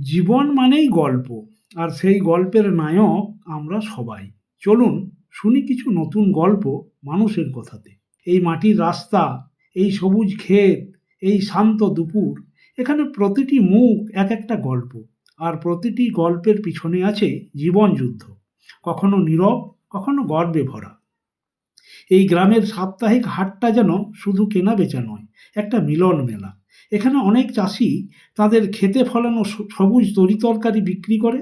জীবন মানেই গল্প, আর সেই গল্পের নায়ক আমরা সবাই। চলুন শুনি কিছু নতুন গল্প মানুষের কথাতে। এই মাটির রাস্তা, এই সবুজ ক্ষেত, এই শান্ত দুপুর, এখানে প্রতিটি মুখ এক একটা গল্প, আর প্রতিটি গল্পের পিছনে আছে জীবন যুদ্ধ। কখনো নীরব, কখনো গর্বে ভরা। এই গ্রামের সাপ্তাহিক হাটটা যেন শুধু কেনা বেচা নয়, একটা মিলন মেলা। এখানে অনেক চাষি তাদের খেতে ফলানো সবুজ তরিতরকারি বিক্রি করে।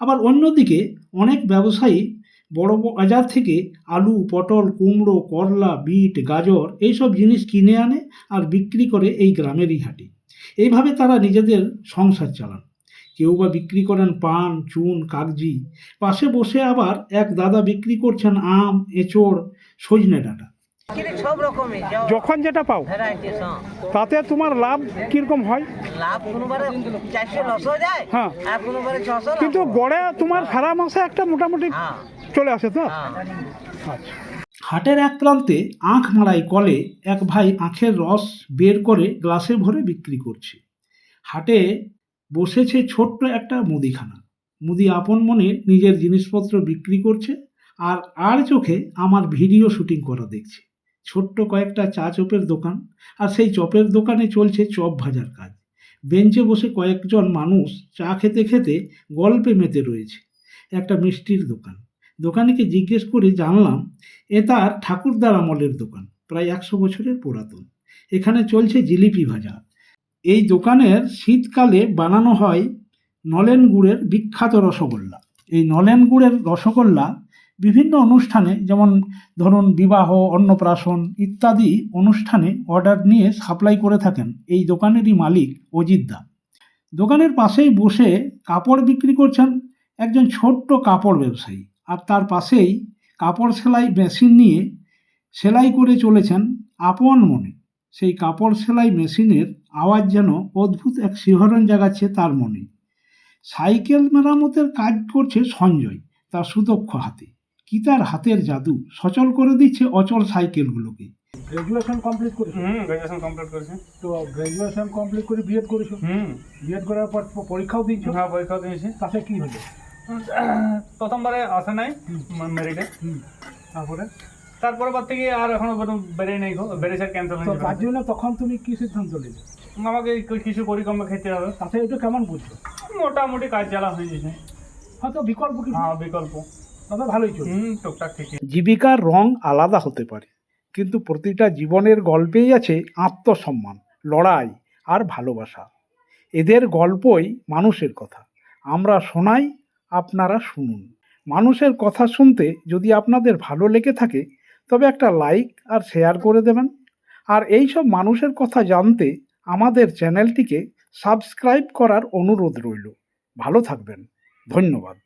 আবার অন্যদিকে অনেক ব্যবসায়ী বড় বাজার থেকে আলু, পটল, কুমড়ো, করলা, বিট, গাজর এইসব জিনিস কিনে আনে আর বিক্রি করে এই গ্রামেরই হাটে। এইভাবে তারা নিজেদের সংসার চালান। কেউ বা বিক্রি করেন পান চুন কাগজি। পাশে বসে আবার এক দাদা বিক্রি করছেন আম এঁচড় সজনে ডাঁটা। সব রকমই যখন যেটা পাও তাতে তোমার লাভ কীরকম হয়? লাভ কোনোবারে চারশো লসও যায় হ্যাঁ। আর কোনোবারে ছশো কিন্তু গড়ে তোমার সারা মাসে একটা মোটামুটি হ্যাঁ। চলে আসে তো? হ্যাঁ। আচ্ছা। হাটের এক প্রান্তে আখ মারাই কলে এক ভাই আখের রস বের করে গ্লাসে ভরে বিক্রি করছে। হাটে বসেছে ছোট্ট একটা মুদিখানা। মুদি আপন মনে নিজের জিনিসপত্র বিক্রি করছে আর আর চোখে আমার ভিডিও শুটিং করা দেখছে। ছোট্ট কয়েকটা চা চপের দোকান আর সেই চপের দোকানে চলছে চপ ভাজার কাজ। বেঞ্চে বসে কয়েকজন মানুষ চা খেতে খেতে গল্পে মেতে রয়েছে। একটা মিষ্টির দোকান। দোকানিকে জিজ্ঞেস করে জানলাম, এ তার ঠাকুরদার আমলের দোকান, প্রায় একশো বছরের পুরাতন। এখানে চলছে জিলিপি ভাজা। এই দোকানের শীতকালে বানানো হয় নলেন গুড়ের বিখ্যাত রসগোল্লা। এই নলেন গুড়ের রসগোল্লা বিভিন্ন অনুষ্ঠানে, যেমন ধরুন বিবাহ, অন্নপ্রাশন ইত্যাদি অনুষ্ঠানে অর্ডার নিয়ে সাপ্লাই করে থাকেন এই দোকানেরই মালিক অজিত দা। দোকানের পাশেই বসে কাপড় বিক্রি করছেন একজন ছোট্ট কাপড় ব্যবসায়ী আর তার পাশেই কাপড় সেলাই মেশিন নিয়ে সেলাই করে চলেছেন আপন মনে। সেই কাপড় সেলাই মেশিনের আওয়াজ যেন অদ্ভুত এক শিহরণ জাগাচ্ছে তার মনে। সাইকেল মেরামতের কাজ করছে সঞ্জয় তার সুদক্ষ হাতে। কি তার হাতের জাদু? সচল করে দিচ্ছে অচল সাইকেলগুলোকে। গ্র্যাজুয়েশন কমপ্লিট করেছ? হুম গ্রাজুয়েশন কমপ্লিট করেছি। তো গ্র্যাজুয়েশন কমপ্লিট করে বিএড করেছ? হুম। বিএড করার পর পরীক্ষাও দিয়েছ? হ্যাঁ পরীক্ষা দিয়েছি। তাতে কি হলো? প্রথমবারে আসে নাই মেরিটে হুম। তারপরে? তারপরে বার থেকে আর এখনও পর্যন্ত বেড়ে নেই গো বেড়েছে ক্যান্সেল তো তার জন্য তখন তুমি কি সিদ্ধান্ত নিলে? আমাকে কিছু করি খেতে হবে। তাতে এটা কেমন বুঝছ? মোটামুটি কাজ চালা হয়ে গেছে। হয়তো বিকল্প কিছু? হ্যাঁ বিকল্প। তবে ভালোই চলছে। হুম টুকটাক ঠিকই। জীবিকার রং আলাদা হতে পারে কিন্তু প্রতিটা জীবনের গল্পেই আছে আত্মসম্মান লড়াই আর ভালোবাসা। এদের গল্পই মানুষের কথা। আমরা শোনাই আপনারা শুনুন। মানুষের কথা শুনতে যদি আপনাদের ভালো লেগে থাকে তবে একটা লাইক আর শেয়ার করে দেবেন। আর এই সব মানুষের কথা জানতে আমাদের চ্যানেলটিকে সাবস্ক্রাইব করার অনুরোধ রইল। ভালো থাকবেন। ধন্যবাদ।